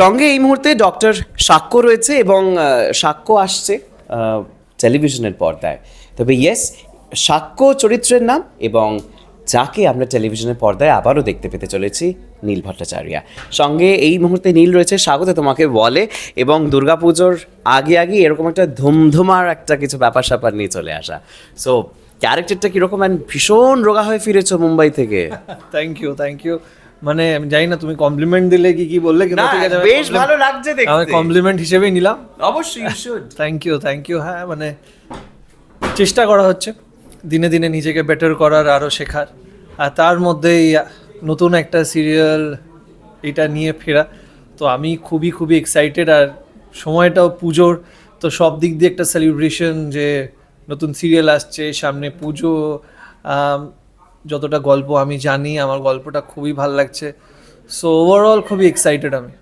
সঙ্গে এই মুহূর্তে ডক্টর সাক্ষ্য রয়েছে এবং সাক্ষ্য আসছে টেলিভিশনের পর্দায়। তবে ইয়েস সাক্ষ্য চরিত্রের নাম এবং যাকে আমরা টেলিভিশনের পর্দায় আবারও দেখতে পেতে চলেছি, নীল ভট্টাচার্যা। সঙ্গে এই মুহূর্তে নীল রয়েছে, স্বাগত তোমাকে বলে এবং দুর্গাপুজোর আগে আগে এরকম একটা ধুমধুমার একটা কিছু ব্যাপার স্যাপার নিয়ে চলে আসা। সো ক্যারেক্টারটা কীরকম ভীষণ রোগা হয়ে ফিরেছো মুম্বাই থেকে। থ্যাংক ইউ থ্যাংক ইউ মানে আমি জানি না তুমি কমপ্লিমেন্ট দিলে কি কি বললে কিন্তু ঠিক আছে বেশ ভালো লাগছে দেখতে। আমি কমপ্লিমেন্ট হিসেবেই নিলাম। অবশ্যই you should thank you thank you হ্যাঁ মানে চেষ্টা করা হচ্ছে। দিনে দিনে নিজেকে বেটার করার আরও শেখার। আর তার মধ্যেই নতুন একটা সিরিয়াল এটা নিয়ে ফেরা। তো আমি খুবই খুবই এক্সাইটেড আর সময়টাও পুজোর। তো সব দিক দিয়ে একটা সেলিব্রেশন যে নতুন সিরিয়াল আসছে সামনে পুজো যতটা গল্প আমি জানি আমার গল্পটা খুবই ভালো লাগছে। সো ওভারঅল খুবই এক্সাইটেড আমি।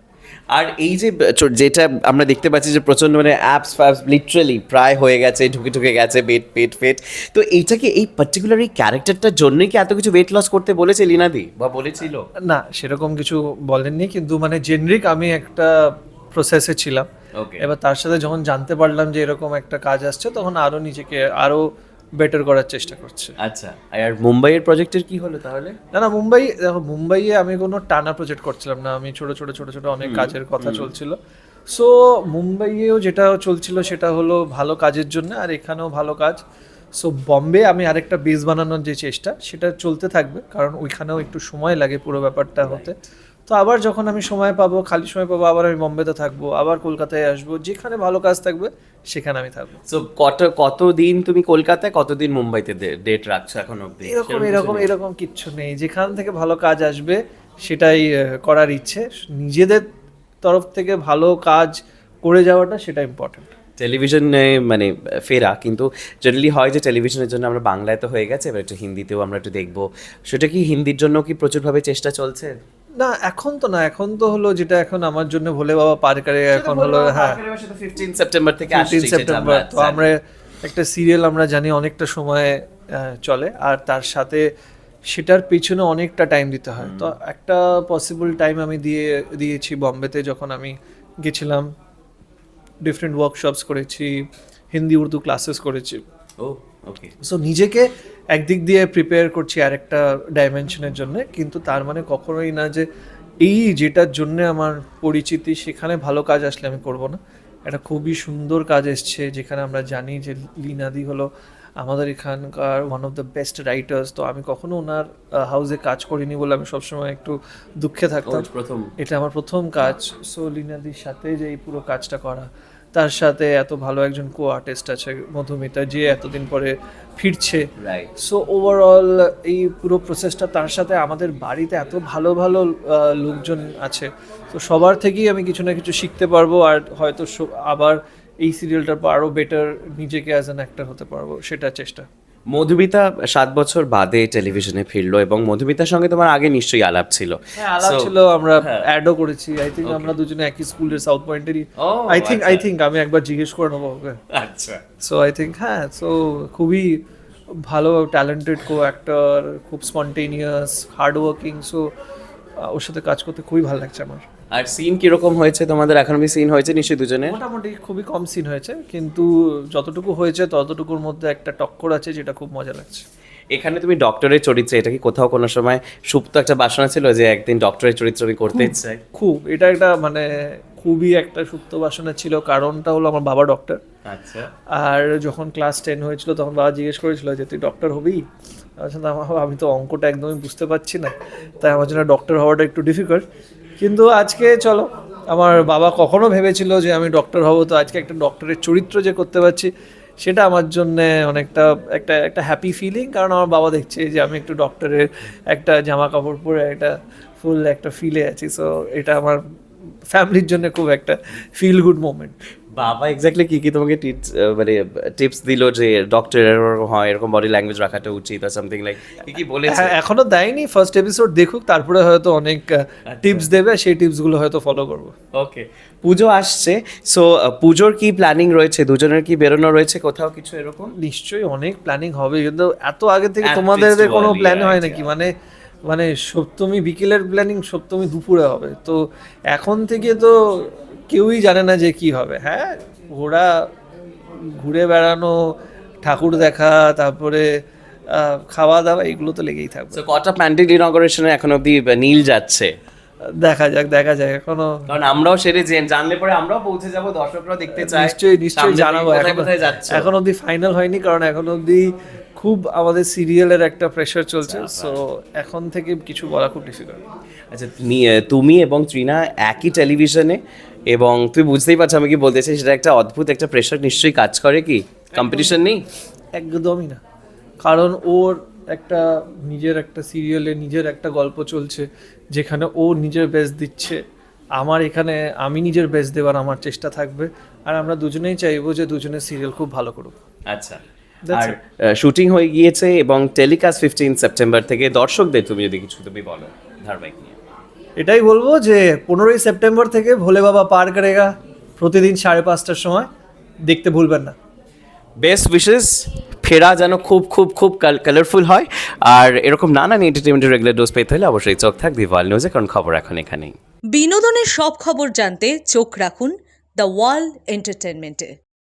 আর এই যে যেটা আমরা দেখতে পাচ্ছি যে প্রচণ্ড মানে অ্যাপস ফ্যাপস লিটারালি প্রায় হয়ে গেছে ঢুকে ঢুকে গেছে পেট পেট ফেট তো এইটা কি এই পার্টিকুলার এই ক্যারেক্টারটার জন্যই কি এত কিছু ওয়েট লস করতে বলেছে লিনাদি বা বলেছিল? না সেরকম কিছু বলেননি কিন্তু মানে জেনরিক আমি একটা প্রসেসে ছিলাম. এবার তার সাথে যখন জানতে পারলাম যে এরকম একটা কাজ আসছে তখন আরও নিজেকে আরও বেটার করার চেষ্টা করছে। আচ্ছা আর মুম্বাইয়ের প্রজেক্টের কি হলো তাহলে? না না মুম্বাই দেখো মুম্বাইয়ে আমি কোনো টানা প্রজেক্ট করছিলাম না। আমি ছোট ছোট ছোট ছোট অনেক কাজের কথা চলছিল। সো মুম্বাইয়েও যেটা চলছিল সেটা হলো ভালো কাজের জন্য আর এখানেও ভালো কাজ। সো বম্বে আমি আরেকটা বেস বানানোর যে চেষ্টা সেটা চলতে থাকবে। কারণ ওইখানেও একটু সময় লাগে পুরো ব্যাপারটা হতে। তো আবার যখন আমি সময় পাবো খালি সময় পাবো আবার আমি বম্বেতে থাকব আবার কলকাতায় আসব যেখানে ভালো কাজ থাকবে সেখানে আমি থাকব। সো কত কতদিন তুমি কলকাতায় কতদিন মুম্বাইতে ডেট রাখছো এখন অবধি? এরকম এরকম এরকম কিচ্ছু নেই। যেখান থেকে ভালো কাজ আসবে সেটাই করার ইচ্ছে। নিজেদের তরফ থেকে ভালো কাজ করে যাওয়াটা সেটা ইম্পর্টেন্ট টেলিভিশনে মানে ফেরা কিন্তু জেনারেলি হয় যে টেলিভিশনের জন্য আমরা বাংলায় তো হয়ে গেছে এবার একটু হিন্দিতেও আমরা একটু দেখব। সেটা কি হিন্দির জন্য কি প্রচুরভাবে চেষ্টা চলছে? না এখন তো না এখন তো হলো যেটা এখন আমার জন্য ভোলে বাবা পার করে এখন হলো হ্যাঁ। ফিফটিন সেপ্টেম্বর থেকে ফিফটিন সেপ্টেম্বর তো আমরা একটা সিরিয়াল আমরা জানি অনেকটা সময় চলে আর তার সাথে সেটার পেছনে অনেকটা টাইম দিতে হয়। তো একটা পসিবল টাইম আমি দিয়ে দিয়েছি বম্বেতে যখন আমি গেছিলাম ডিফারেন্ট ওয়ার্কশপস করেছি হিন্দি উর্দু ক্লাসেস করেছি। ও ওকে সো নিজেকে একদিক দিয়ে প্রিপেয়ার করছি আরেকটা ডাইমেনশনের জন্য কিন্তু তার মানে কখনোই না যে এই যেটার জন্য আমার পরিচিতি সেখানে ভালো কাজ আসলে আমি করব না। একটা খুবই সুন্দর কাজ এসছে যেখানে আমরা জানি যে লিনাদি হলো আমাদের এখানকার one of the best writers তো আমি কখনো ওনার হাউসে কাজ করিনি বলে আমি সবসময় একটু দুঃখে থাকতাম। প্রথম। এটা আমার প্রথম কাজ। সো লিনাদির সাথে যে এই পুরো কাজটা করা তার সাথে এত ভালো একজন কো আর্টিস্ট আছে মধুমিতা যে এতদিন পরে ফিরছে। রাইট সো ওভারঅল এই পুরো প্রসেসটা তার সাথে আমাদের বাড়িতে এত ভালো ভালো লোকজন আছে। তো সবার থেকেই আমি কিছু না কিছু শিখতে পারব আর হয়তো আবার এই সিরিয়ালটার পর আরও বেটার নিজেকে অ্যাজ অ্যান অ্যাক্টার হতে পারব সেটা চেষ্টা। মধুমিতা সাত বছর বাদে টেলিভিশনে ফিরলো এবং মধুমিতার সঙ্গে তোমার আগে নিশ্চয়ই আলাপ ছিল। হ্যাঁ আলাপ ছিল আমরা অ্যাডও করেছি। আই থিঙ্ক আমরা দুজনে একই স্কুলের সাউথ পয়েন্টেরই আই থিঙ্ক আই। থিঙ্ক আমি একবার জিজ্ঞেস করে নেব ওকে। আচ্ছা। সো আই থিঙ্ক হ্যাঁ সো খুবই ভালো ট্যালেন্টেড কো অ্যাক্টর খুব স্পন্টেনিয়াস হার্ড ওয়ার্কিং সো ওর সাথে কাজ করতে খুবই ভালো লাগছে আমার। আর সিন কীরকম হয়েছে? তোমাদের এখন অব্দি সিন হয়েছে? নিশ্চয়ই দুজনে মোটামুটি খুবই কম সিন হয়েছে কিন্তু যতটুকু হয়েছে ততটুকুর মধ্যে একটা টক্কর আছে যেটা খুব মজা লাগছে। এখানে তুমি ডক্টরের চরিত্রে এটা কি কোথাও কোনো সময় সুপ্ত একটা বাসনা ছিল যে একদিন ডক্টরের চরিত্র আমি করতে চাই খুব এটা একটা মানে খুবই একটা সুপ্ত বাসনা ছিল কারণটা হলো আমার বাবা ডক্টর আচ্ছা। আর যখন ক্লাস টেন হয়েছিল তখন বাবা জিজ্ঞেস করেছিল যে তুই ডক্টর হবি? আমি বললাম, "আমা- আমি তো অঙ্কটা একদমই বুঝতে পারছি না। তাই আমার জন্য ডক্টর হওয়াটা একটু ডিফিকাল্ট কিন্তু আজকে চলো, আমার বাবা কখনো ভেবেছিল যে আমি ডক্টর হব, তো আজকে একটা ডক্টরের চরিত্র যে করতে পারছি, সেটা আমার জন্য অনেকটা একটা একটা হ্যাপি ফিলিং কারণ আমার বাবা দেখছে যে আমি একটু ডক্টরের একটা জামা কাপড় পরে একটা ফুল একটা ফিলে আছি সো এটা আমার ফ্যামিলির জন্য খুব একটা ফিল গুড মোমেন্ট বাবা এক্স্যাক্টলি কি কি তোমাকে টিপস মানে টিপস দিল যে ডক্টর এরকম হয় এরকম বডি ল্যাঙ্গুয়েজ রাখাটা উচিত আর সামথিং লাইক কি কি বলেছে? হ্যাঁ এখনও দেয়নি ফার্স্ট এপিসোড দেখুক তারপরে হয়তো অনেক টিপস দেবে সেই টিপসগুলো হয়তো ফলো করব। ওকে পুজো আসছে সো পুজোর কি প্ল্যানিং রয়েছে? দুজনের কি বেরোনো রয়েছে কোথাও কিছু এরকম? নিশ্চয়ই অনেক প্ল্যানিং হবে কিন্তু এত আগে থেকে তোমাদের কোনো প্ল্যান হয় নাকি? মানে মানে সপ্তমী বিকেলের প্ল্যানিং সপ্তমী দুপুরে হবে। তো এখন থেকে তো কেউই জানে না যে কি হবে হ্যাঁ? ঘোরা ঘুরে বেড়ানো ঠাকুর দেখা তারপরে খাওয়া দাওয়া এগুলো তো লেগেই থাকবে। কটা প্যান্ডেল ইনগরেশনে এখন অব্দি নীল যাচ্ছে? দেখা যাক দেখা যাক এখনও কারণ আমরাও সেরে জেন- জানলে পরে আমরাও পৌঁছে যাব দর্শকরা দেখতে চায়। নিশ্চয়ই নিশ্চয়ই জানাব এখন কোথায় যাচ্ছে। এখন অবধি ফাইনাল হয়নি কারণ এখন অবধি খুব আমাদের সিরিয়ালের একটা প্রেশার চলছে সো এখন থেকে কিছু বলা খুব ডিফিকাল্ট আচ্ছা তুমি এবং ত্রিনা একই টেলিভিশনে এবং তুই বুঝতেই পারছ আমি কি বলতে চাই সেটা একটা অদ্ভুত একটা প্রেশার নিশ্চয়ই কাজ করে কি? কম্পিটিশন নেই? একদমই না। কারণ ওর একটা নিজের একটা সিরিয়ালে নিজের একটা গল্প চলছে যেখানে ও নিজের বেস্ট দিচ্ছে। আমার এখানে আমি নিজের বেস্ট দেওয়ার আমার চেষ্টা থাকবে আর আমরা দুজনেই চাইব যে দুজনের সিরিয়াল খুব ভালো করুক। আচ্ছা। আর শুটিং হয়ে গিয়েছে এবং টেলিকাস্ট ফিফটিন সেপ্টেম্বর থেকে দর্শকদের তুমি যদি কিছু তুমি বলো ধারাবাহিক নিয়ে। এটাই বলব যে পনেরোই সেপ্টেম্বর থেকে ভোলে বাবা পার করেগা প্রতিদিন সাড়ে পাঁচটার সময়। দেখতে ভুলবেন না। বেস্ট উইশেস ফেরা যেন খুব খুব খুব কালারফুল হয়। আর এরকম নানান এন্টারটেনমেন্টের রেগুলার ডোজ পেতে হলে অবশ্যই চোখ থাক দি ওয়ার্ল্ড নিউজে কারণ খবর এখন এখানেই। বিনোদনের সব খবর জানতে চোখ রাখুন দ্য ওয়ার্ল্ড এন্টারটেনমেন্টে